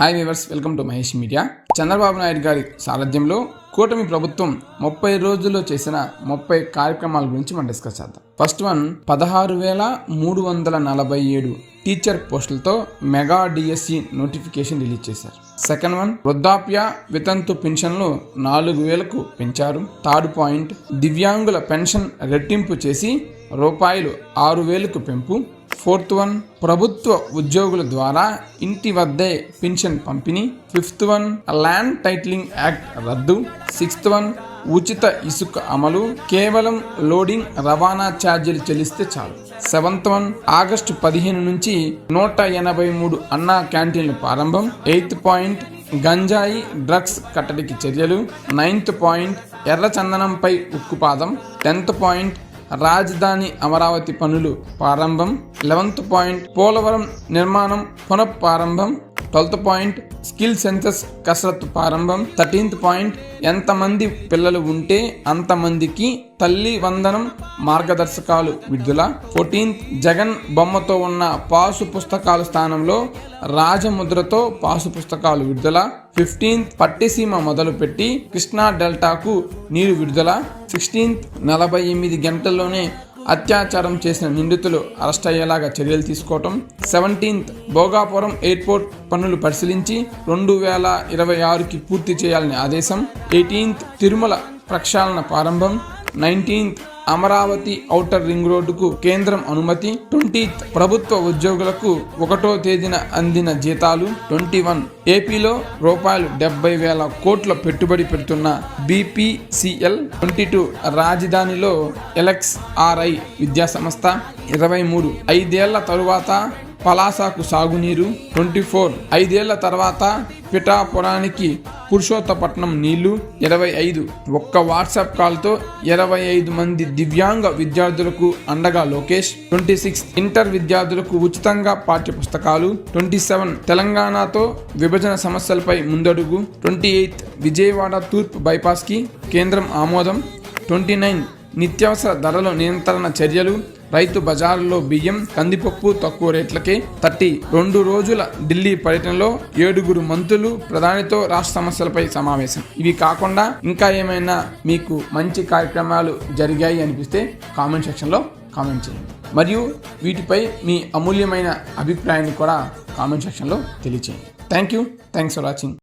Hi viewers welcome to Mahesh media. Chandrababu Naidu గారి సారథ్యంలో కూటమి ప్రభుత్వం ముప్పై రోజుల్లో చేసిన ముప్పై కార్యక్రమాల గురించి మనం డిస్కస్ చేద్దాం. ఫస్ట్ వన్ పదహారు వేల మూడు వందల నలభై ఏడు టీచర్ పోస్టులతో మెగా డిఎస్సి నోటిఫికేషన్ రిలీజ్ చేశారు. సెకండ్ వన్ వృద్ధాప్య వితంతు పెన్షన్లు నాలుగు వేలకు పెంచారు. థర్డ్ పాయింట్ దివ్యాంగుల పెన్షన్ రెట్టింపు చేసి రూపాయలు ఆరు వేలకు పెంపు. ఫోర్త్ వన్ ప్రభుత్వ ఉద్యోగుల ద్వారా ఇంటి వద్దే పెన్షన్ పంపిణీ. Fifth one land titling act రద్దు. సిక్స్త్ వన్ ఉచిత ఇసుక అమలు. కేవలం లోడింగ్ రవాణా ఛార్జీలు చెల్లిస్తే చాలు. సెవెంత్ వన్ ఆగస్టు పదిహేను నుంచి నూట ఎనభై మూడు అన్నా క్యాంటీన్లు ప్రారంభం. ఎయిత్ పాయింట్ గంజాయి డ్రగ్స్ కట్టడికి చర్యలు. నైన్త్ పాయింట్ ఎర్రచందనంపై ఉక్కుపాదం. టెన్త్ పాయింట్ రాజధాని అమరావతి పనులు ప్రారంభం. లెవెంత్ పాయింట్ పోలవరం నిర్మాణం పునఃప్రారంభం. ట్వెల్త్ పాయింట్ స్కిల్ సెన్సస్ కసరత్తు ప్రారంభం. థర్టీన్త్ పాయింట్ ఎంతమంది పిల్లలు ఉంటే అంతమందికి తల్లి వందనం మార్గదర్శకాలు విడుదల. ఫోర్టీన్త్ జగన్ బొమ్మతో ఉన్న పాసు పుస్తకాల స్థానంలో రాజముద్రతో పాసు పుస్తకాలు విడుదల. ఫిఫ్టీన్త్ పట్టిసీమ మొదలుపెట్టి కృష్ణా డెల్టాకు నీరు విడుదల. సిక్స్టీన్త్ నలభై ఎనిమిది గంటల్లోనే అత్యాచారం చేసిన నిందితులు అరెస్ట్ అయ్యేలాగా చర్యలు తీసుకోవటం సెవెంటీన్త్ భోగాపురం ఎయిర్పోర్ట్ పనులు పరిశీలించి రెండు వేల ఇరవై ఆరుకి పూర్తి చేయాలని ఆదేశం ఎయిటీన్త్ తిరుమల ప్రక్షాళన ప్రారంభం నైన్టీన్త్ అమరావతి ఔటర్ రింగ్ రోడ్డుకు కేంద్రం అనుమతి. ట్వంటీ ప్రభుత్వ ఉద్యోగులకు ఒకటో తేదీన అందిన జీతాలు ట్వంటీ వన్. ఏపీలో రూపాయలు డెబ్బై వేల కోట్ల పెట్టుబడి పెడుతున్న బీపీసీఎల్ ట్వంటీ టూ రాజధానిలో ఎలక్స్ ఆర్ఐ విద్యా సంస్థ ఇరవై మూడు. ఐదేళ్ళ తరువాత పలాసాకు సాగునీరు. Twenty four. ఐదేళ్ళ తర్వాత పిఠాపురానికి పురుషోత్తపట్నం నీళ్ళు ఇరవై ఐదు. ఒక్క వాట్సాప్ కాల్తో ఇరవై ఐదు మంది దివ్యాంగ విద్యార్థులకు అండగా లోకేష్ ట్వంటీ సిక్స్ ఇంటర్ విద్యార్థులకు ఉచితంగా పాఠ్య పుస్తకాలు ట్వంటీ సెవెన్ తెలంగాణతో విభజన సమస్యలపై ముందడుగు ట్వంటీ ఎయిత్ విజయవాడ తూర్పు బైపాస్కి కేంద్రం ఆమోదం ట్వంటీ నైన్ నిత్యావసర ధరల నియంత్రణ చర్యలు రైతు బజార్లో బియ్యం కందిపప్పు తక్కువ రేట్లకే థర్టీ రెండు రోజుల ఢిల్లీ పర్యటనలో ఏడుగురు మంత్రులు ప్రధానితో రాష్ట్ర సమస్యలపై సమావేశం. ఇవి కాకుండా ఇంకా ఏమైనా మీకు మంచి కార్యక్రమాలు జరిగాయి అనిపిస్తే కామెంట్ సెక్షన్లో కామెంట్ చేయండి. మరియు వీటిపై మీ అమూల్యమైన అభిప్రాయాన్ని కూడా కామెంట్ సెక్షన్లో తెలియచేయండి. Thank you thanks for watching